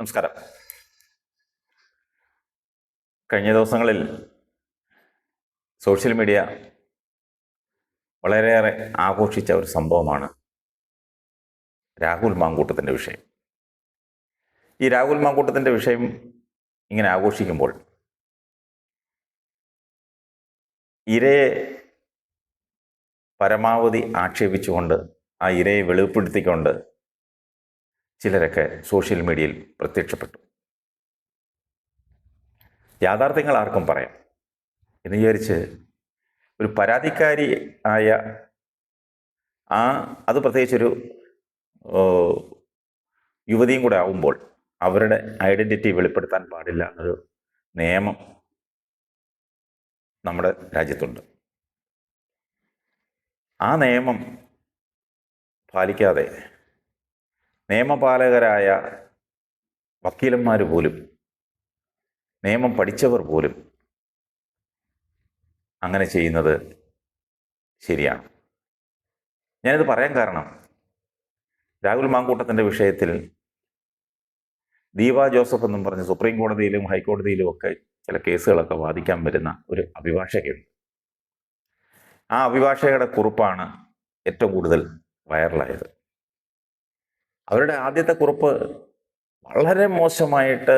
നമസ്കാരം. കഴിഞ്ഞ ദിവസങ്ങളിൽ സോഷ്യൽ മീഡിയ വളരെയേറെ ആഘോഷിച്ച ഒരു സംഭവമാണ് രാഹുൽ മാങ്കൂട്ടത്തിന്റെ വിഷയം. ഈ രാഹുൽ മാങ്കൂട്ടത്തിന്റെ വിഷയം ഇങ്ങനെ ആഘോഷിക്കുമ്പോൾ ഇരയെ പരമാവധി ആക്ഷേപിച്ചുകൊണ്ട് ആ ഇരയെ വെളിപ്പെടുത്തിക്കൊണ്ട് ചിലരൊക്കെ സോഷ്യൽ മീഡിയയിൽ പ്രത്യക്ഷപ്പെട്ടു. യാഥാർത്ഥ്യങ്ങൾ ആർക്കും പറയാം. എന്ന് വിചാരിച്ച് ഒരു പരാതിക്കാരി ആയ ആ അത് പ്രത്യേകിച്ചൊരു യുവതിയും കൂടെ ആവുമ്പോൾ അവരുടെ ഐഡന്റിറ്റി വെളിപ്പെടുത്താൻ പാടില്ല എന്നൊരു നിയമം നമ്മുടെ രാജ്യത്തുണ്ട്. ആ നിയമം പാലിക്കാതെ നിയമപാലകരായ വക്കീലന്മാർ പോലും നിയമം പഠിച്ചവർ പോലും അങ്ങനെ ചെയ്യുന്നത് ശരിയാണ്. ഞാനിത് പറയാൻ കാരണം രാഹുൽ മാങ്കൂട്ടത്തിന്റെ വിഷയത്തിൽ ദീപ ജോസഫ് എന്നും പറഞ്ഞ് സുപ്രീം കോടതിയിലും ഹൈക്കോടതിയിലും ഒക്കെ ചില കേസുകളൊക്കെ വാദിക്കാൻ വരുന്ന ഒരു അഭിഭാഷകയുണ്ട്. ആ അഭിഭാഷകയുടെ കുറിപ്പാണ് ഏറ്റവും കൂടുതൽ വൈറലായത്. അവരുടെ ആദ്യത്തെ കുറിപ്പ് വളരെ മോശമായിട്ട്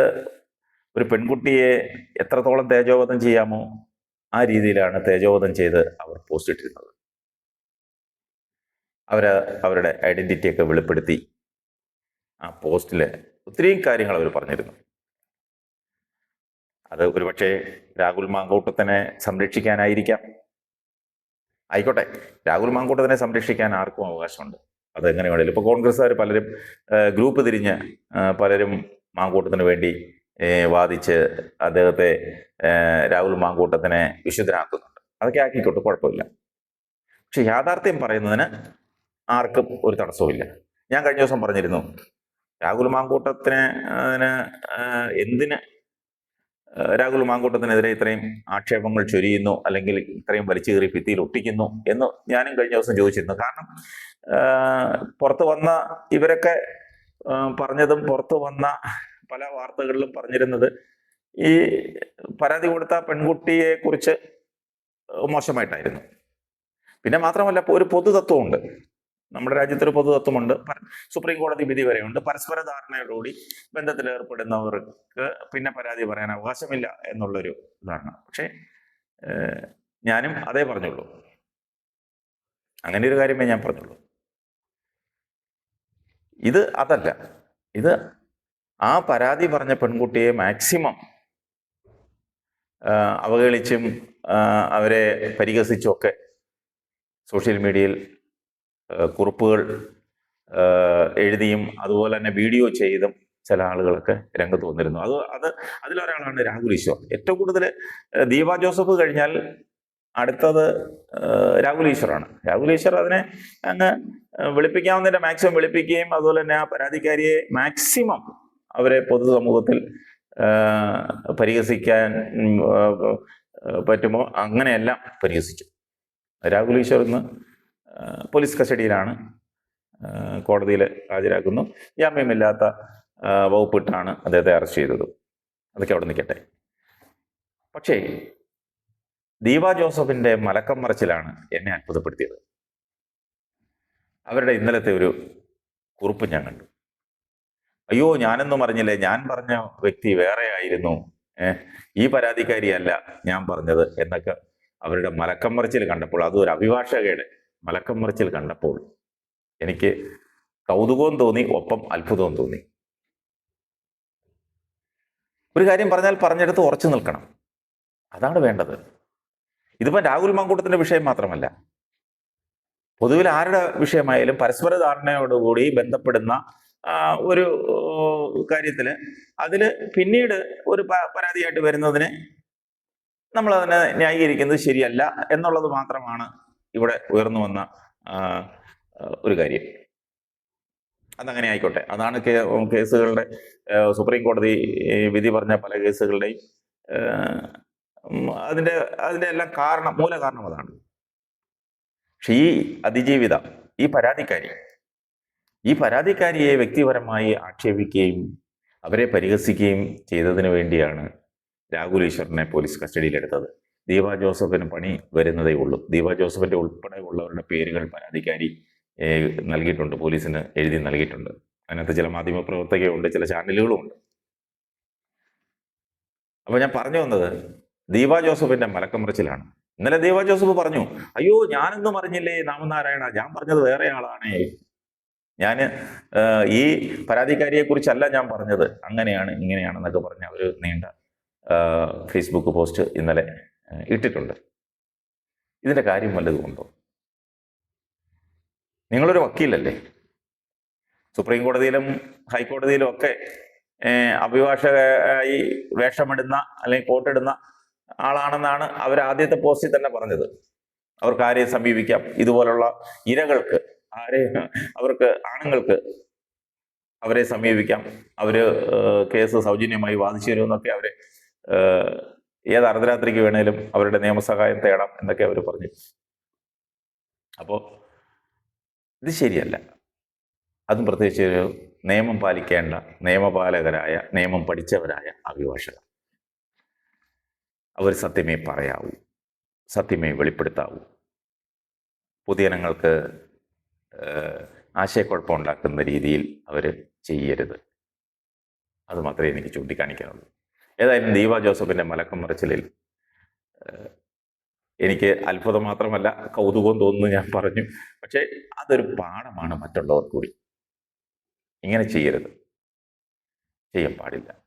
ഒരു പെൺകുട്ടിയെ എത്രത്തോളം തേജോവധം ചെയ്യാമോ ആ രീതിയിലാണ് തേജോവധം ചെയ്ത് അവർ പോസ്റ്റ് ഇട്ടിരുന്നത്. അവർ അവരുടെ ഐഡന്റിറ്റിയൊക്കെ വെളിപ്പെടുത്തി ആ പോസ്റ്റിൽ ഒത്തിരിയും കാര്യങ്ങൾ അവർ പറഞ്ഞിരുന്നു. അത് ഒരുപക്ഷെ രാഹുൽ മാങ്കൂട്ടത്തിനെ സംരക്ഷിക്കാനായിരിക്കാം. ആയിക്കോട്ടെ രാഹുൽ മാങ്കൂട്ടത്തിനെ സംരക്ഷിക്കാൻ ആർക്കും അവകാശമുണ്ട്. അതെങ്ങനെ വേണേലും. ഇപ്പോൾ കോൺഗ്രസ്സുകാർ പലരും ഗ്രൂപ്പ് തിരിഞ്ഞ് പലരും മാങ്കൂട്ടത്തിന് വേണ്ടി വാദിച്ച് അദ്ദേഹത്തെ രാഹുൽ മാങ്കൂട്ടത്തിനെ വിശുദ്ധനാക്കുന്നുണ്ട്. അതൊക്കെ ആക്കിക്കോട്ടെ കുഴപ്പമില്ല. പക്ഷെ യാഥാർത്ഥ്യം പറയുന്നതിന് ആർക്കും ഒരു തടസ്സവുമില്ല. ഞാൻ കഴിഞ്ഞ ദിവസം പറഞ്ഞിരുന്നു രാഹുൽ മാങ്കൂട്ടത്തിന് അതിന് എന്തിന് രാഹുൽ മാങ്കൂട്ടത്തിനെതിരെ ഇത്രയും ആക്ഷേപങ്ങൾ ചൊരിയുന്നു അല്ലെങ്കിൽ ഇത്രയും വലിച്ചു കീറി ഭിത്തിയിൽ ഒട്ടിക്കുന്നു എന്ന് ഞാനും കഴിഞ്ഞ ദിവസം ചോദിച്ചിരുന്നു. കാരണം പുറത്ത് വന്ന ഇവരൊക്കെ പറഞ്ഞതും പുറത്തു വന്ന പല വാർത്തകളിലും പറഞ്ഞിരുന്നത് ഈ പരാതി കൊടുത്ത പെൺകുട്ടിയെ കുറിച്ച് മോശമായിട്ടായിരുന്നു. പിന്നെ മാത്രമല്ല ഒരു പൊതുതത്വമുണ്ട്. നമ്മുടെ രാജ്യത്തൊരു പൊതുതത്വമുണ്ട്. പര- സുപ്രീം കോടതി വിധി വരെയുണ്ട്. പരസ്പര ധാരണയോടുകൂടി ബന്ധത്തിൽ ഏർപ്പെടുന്നവർക്ക് പിന്നെ പരാതി പറയാൻ അവകാശമില്ല എന്നുള്ളൊരു ധാരണ. പക്ഷേ ഞാനും അതേ പറഞ്ഞുള്ളൂ. അങ്ങനെ ഒരു കാര്യമേ ഞാൻ പറഞ്ഞുള്ളൂ. ഇത് അതല്ല. ഇത് ആ പരാതി പറഞ്ഞ പെൺകുട്ടിയെ മാക്സിമം അവഹേളിച്ചും അവരെ പരിഹസിച്ചും ഒക്കെ സോഷ്യൽ മീഡിയയിൽ കുറിപ്പുകൾ എഴുതിയും അതുപോലെ തന്നെ വീഡിയോ ചെയ്തും ചില ആളുകളൊക്കെ രംഗത്ത് വന്നിരുന്നു. അത് അത് അതിലൊരാളാണ് രാഹുൽ ഈശ്വർ. ഏറ്റവും കൂടുതൽ ദീപ ജോസഫ് കഴിഞ്ഞാൽ അടുത്തത് രാഹുൽ ഈശ്വറാണ്. രാഹുൽ ഈശ്വർ അതിനെ അങ്ങ് വിളിപ്പിക്കാവുന്നതിന്റെ മാക്സിമം വിളിപ്പിക്കുകയും അതുപോലെ തന്നെ ആ പരാതിക്കാരിയെ മാക്സിമം അവരെ പൊതുസമൂഹത്തിൽ പരിഹസിക്കാൻ പറ്റുമോ? അങ്ങനെയെല്ലാം പരിഹസിച്ചു. രാഹുൽ ഈശ്വർ ഇന്ന് പോലീസ് കസ്റ്റഡിയിലാണ്. കോടതിയിൽ ഹാജരാക്കുന്നു ജാമ്യമില്ലാത്ത വകുപ്പിട്ടാണ് അദ്ദേഹത്തെ അറസ്റ്റ് ചെയ്തത്. അതൊക്കെ അവിടെ നിൽക്കട്ടെ. പക്ഷേ ദീപ ജോസഫിന്റെ മലക്കം മറച്ചിലാണ് എന്നെ അത്ഭുതപ്പെടുത്തിയത്. അവരുടെ ഇന്നലത്തെ ഒരു കുറിപ്പ് ഞാൻ കണ്ടു. അയ്യോ ഞാനൊന്നും അറിഞ്ഞില്ലേ? ഞാൻ പറഞ്ഞ വ്യക്തി വേറെ ആയിരുന്നു. ഈ പരാതിക്കാരിയല്ല ഞാൻ പറഞ്ഞത് എന്നൊക്കെ അവരുടെ മലക്കം മറിച്ചിൽ കണ്ടപ്പോൾ അതും ഒരു അഭിഭാഷകയുടെ മലക്കം മറിച്ചിൽ കണ്ടപ്പോൾ എനിക്ക് കൗതുകവും തോന്നി ഒപ്പം അത്ഭുതവും തോന്നി. ഒരു കാര്യം പറഞ്ഞാൽ പറഞ്ഞെടുത്ത് ഉറച്ചു നിൽക്കണം. അതാണ് വേണ്ടത്. ഇതിപ്പോൾ രാഹുൽ മാങ്കൂട്ടത്തിന്റെ വിഷയം മാത്രമല്ല. പൊതുവിൽ ആരുടെ വിഷയമായാലും പരസ്പര ധാരണയോടുകൂടി ബന്ധപ്പെടുന്ന ഒരു കാര്യത്തിൽ അതിൽ പിന്നീട് ഒരു പരാതിയായിട്ട് വരുന്നതിനെ നമ്മൾ അതിനെ ന്യായീകരിക്കുന്നത് ശരിയല്ല എന്നുള്ളത് മാത്രമാണ് ഇവിടെ ഉയർന്നു വന്ന ഒരു കാര്യം. അതങ്ങനെ ആയിക്കോട്ടെ. അതാണ് കേസുകളുടെ സുപ്രീം കോടതി വിധി പറഞ്ഞ പല കേസുകളുടെയും അതിന്റെ അതിന്റെ എല്ലാം കാരണം മൂല കാരണം അതാണ്. പക്ഷെ ഈ അതിജീവിത ഈ പരാതിക്കാരി ഈ പരാതിക്കാരിയെ വ്യക്തിപരമായി ആക്ഷേപിക്കുകയും അവരെ പരിഹസിക്കുകയും ചെയ്തതിനു വേണ്ടിയാണ് രാഹുൽ ഈശ്വറിനെ പോലീസ് കസ്റ്റഡിയിലെടുത്തത്. ദീപ ജോസഫിന് പണി വരുന്നതേ ഉള്ളൂ. ദീപ ജോസഫിന്റെ ഉൾപ്പെടെ ഉള്ളവരുടെ പേരുകൾ പരാതിക്കാരി നൽകിയിട്ടുണ്ട് പോലീസിന് എഴുതി നൽകിയിട്ടുണ്ട്. അതിനകത്ത് ചില മാധ്യമ പ്രവർത്തകരുണ്ട് ചില ചാനലുകളും ഉണ്ട്. അപ്പൊ ഞാൻ പറഞ്ഞു വന്നത് ദീപ ജോസഫിന്റെ മലക്കമറിച്ചിലാണ്. ഇന്നലെ ദീപ ജോസഫ് പറഞ്ഞു അയ്യോ ഞാനൊന്നും അറിഞ്ഞില്ലേ നാമനാരായണ? ഞാൻ പറഞ്ഞത് വേറെ ആളാണേ ഞാൻ ഈ പരാതിക്കാരിയെ കുറിച്ചല്ല ഞാൻ പറഞ്ഞത്. അങ്ങനെയാണ് ഇങ്ങനെയാണെന്നൊക്കെ പറഞ്ഞ ഒരു നീണ്ട ഫേസ്ബുക്ക് പോസ്റ്റ് ഇന്നലെ ഇട്ടിട്ടുണ്ട്. ഇതിന്റെ കാര്യം വല്ലതുകൊണ്ടോ നിങ്ങളൊരു വക്കീലല്ലേ? സുപ്രീം കോടതിയിലും ഹൈക്കോടതിയിലും ഒക്കെ അഭിഭാഷകായി വേഷമിടുന്ന അല്ലെങ്കിൽ കോട്ടിടുന്ന ആളാണെന്നാണ് അവർ ആദ്യത്തെ പോസ്റ്റിൽ തന്നെ പറഞ്ഞത്. അവർക്ക് ആരെയും സമീപിക്കാം. ഇതുപോലുള്ള ഇരകൾക്ക് ആരെ അവർക്ക് ആണുങ്ങൾക്ക് അവരെ സമീപിക്കാം. അവർ കേസ് സൗജന്യമായി വാദിച്ചു തരുമെന്നൊക്കെ അവരെ ഏത് അർദ്ധരാത്രിക്ക് വേണേലും അവരുടെ നിയമസഹായം തേടാം എന്നൊക്കെ അവർ പറഞ്ഞു. അപ്പോൾ ഇത് ശരിയല്ല. അതും പ്രത്യേകിച്ച് നിയമം പാലിക്കേണ്ട നിയമപാലകരായ നിയമം പഠിച്ചവരായ അഭിഭാഷകർ. അവർ സത്യമേ പറയാവൂ. സത്യമേ വെളിപ്പെടുത്താവൂ. പൊതുജനങ്ങൾക്ക് ആശയക്കുഴപ്പം ഉണ്ടാക്കുന്ന രീതിയിൽ അവർ ചെയ്യരുത്. അത് മാത്രമേ എനിക്ക് ചൂണ്ടിക്കാണിക്കാനുള്ളൂ. ഏതായാലും ദീപ ജോസഫിന്റെ മലക്കം മറിച്ചിലിൽ എനിക്ക് അത്ഭുതം മാത്രമല്ല കൗതുകം തോന്നുന്നു ഞാൻ പറഞ്ഞു. പക്ഷേ അതൊരു പാഠമാണ് മറ്റുള്ളവർ കൂടി ഇങ്ങനെ ചെയ്യരുത്. ചെയ്യാൻ പാടില്ല.